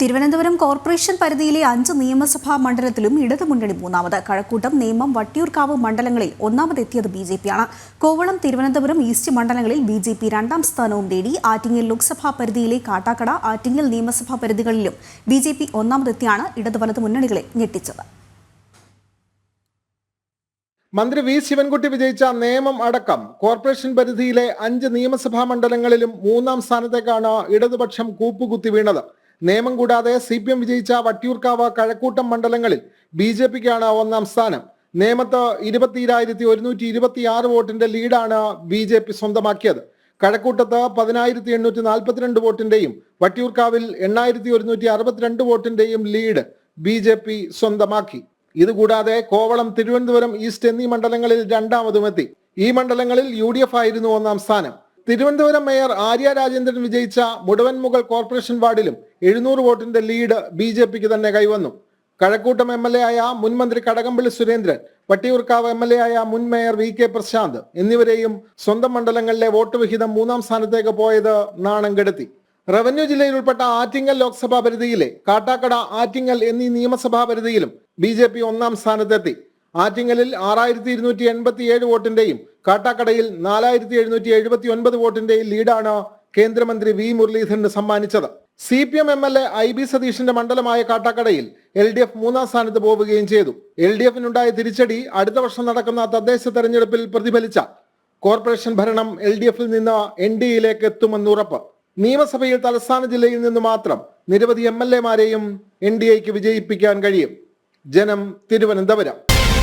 Thiruvananthapuram corporation പരിധിയിലെ അഞ്ച് നിയമസഭാ മണ്ഡലത്തിലും ഇടതുമുന്നണി മൂന്നാമത്. കഴക്കൂട്ടം നേമം വട്ടിയൂർക്കാവ് മണ്ഡലങ്ങളിൽ ഒന്നാമതെത്തിയത് ബി ജെ പിയാണ്. കോവളം തിരുവനന്തപുരം ഈസ്റ്റ് മണ്ഡലങ്ങളിൽ ബി ജെ പി രണ്ടാം സ്ഥാനവും നേടി ആറ്റിങ്ങൽ ലോക്സഭാ പരിധിയിലെ കാട്ടാക്കട ആറ്റിങ്ങൽ നിയമസഭാ പരിധികളിലും ബി ജെ പി ഒന്നാമതെത്തിയാണ് ഇടതുവലത് മുന്നണികളെ ഞെട്ടിച്ചത്. മന്ത്രി വി ശിവൻകുട്ടി വിജയിച്ച നിയമം അടക്കം കോർപ്പറേഷൻ പരിധിയിലെ അഞ്ച് നിയമസഭാ മണ്ഡലങ്ങളിലും മൂന്നാം സ്ഥാനത്തേക്കാണ് ഇടതുപക്ഷം കൂപ്പുകുത്തി വീണത്. നേമം കൂടാതെ സി പി എം വിജയിച്ച വട്ടിയൂർക്കാവ് കഴക്കൂട്ടം മണ്ഡലങ്ങളിൽ ബി ജെ പിക്കാണ് ഒന്നാം സ്ഥാനം. നേമത്ത് ഇരുപത്തിയിരായിരത്തി ഒരുന്നൂറ്റി ഇരുപത്തി ആറ് വോട്ടിന്റെ ലീഡാണ് ബി ജെ പി സ്വന്തമാക്കിയത്. കഴക്കൂട്ടത്ത് പതിനായിരത്തി എണ്ണൂറ്റി നാൽപ്പത്തിരണ്ട് വോട്ടിന്റെയും വട്ടിയൂർക്കാവിൽ എണ്ണായിരത്തി ഒരുന്നൂറ്റി അറുപത്തിരണ്ട് വോട്ടിന്റെയും ലീഡ് ബി ജെ പി സ്വന്തമാക്കി. ഇതുകൂടാതെ കോവളം തിരുവനന്തപുരം ഈസ്റ്റ് എന്നീ മണ്ഡലങ്ങളിൽ രണ്ടാമതുമെത്തി ഈ മണ്ഡലങ്ങളിൽ യു ആയിരുന്നു ഒന്നാം സ്ഥാനം. തിരുവനന്തപുരം മേയർ ആര്യ രാജേന്ദ്രൻ വിജയിച്ച മുടവൻ മുഗൾ കോർപ്പറേഷൻ വാർഡിലും എഴുന്നൂറ് വോട്ടിന്റെ ലീഡ് ബി ജെ പിക്ക് തന്നെ കൈവന്നു. കഴക്കൂട്ടം എം എൽ എ ആയ മുൻ മന്ത്രി Kadakampally Surendran Vattiyoorkavu M L A ആയ മുൻ മേയർ വി കെ പ്രശാന്ത് എന്നിവരെയും സ്വന്തം മണ്ഡലങ്ങളിലെ വോട്ട് വിഹിതം മൂന്നാം സ്ഥാനത്തേക്ക് പോയത് നാണം കെടുത്തി. റവന്യൂ ജില്ലയിൽ ഉൾപ്പെട്ട ആറ്റിങ്ങൽ ലോക്സഭാ പരിധിയിലെ കാട്ടാക്കട ആറ്റിങ്ങൽ എന്നീ നിയമസഭാ പരിധിയിലും ബി ഒന്നാം സ്ഥാനത്തെത്തി. ആറ്റിങ്ങലിൽ ആറായിരത്തി ഇരുന്നൂറ്റി എൺപത്തി ഏഴ് വോട്ടിന്റെയും കാട്ടാക്കടയിൽ നാലായിരത്തി എഴുന്നൂറ്റി എഴുപത്തി ഒൻപത് വോട്ടിന്റെയും ലീഡാണ് കേന്ദ്രമന്ത്രി വി മുരളീധരന് സമ്മാനിച്ചത്. C P M M L A I B സതീഷിന്റെ മണ്ഡലമായ കാട്ടാക്കടയിൽ എൽ ഡി എഫ് മൂന്നാം സ്ഥാനത്ത് പോവുകയും ചെയ്തു. എൽ ഡി എഫിനുണ്ടായ തിരിച്ചടി അടുത്ത വർഷം നടക്കുന്ന തദ്ദേശ തെരഞ്ഞെടുപ്പിൽ പ്രതിഫലിച്ച കോർപ്പറേഷൻ ഭരണം എൽ ഡി എഫിൽ നിന്ന് എൻ ഡി എയിലേക്ക് എത്തുമെന്ന് ഉറപ്പ് നിയമസഭയിൽ തലസ്ഥാന ജില്ലയിൽ നിന്ന് മാത്രം നിരവധി എം എൽ എമാരെയും എൻ ഡി എക്ക് വിജയിപ്പിക്കാൻ കഴിയും. ജനം തിരുവനന്തപുരം.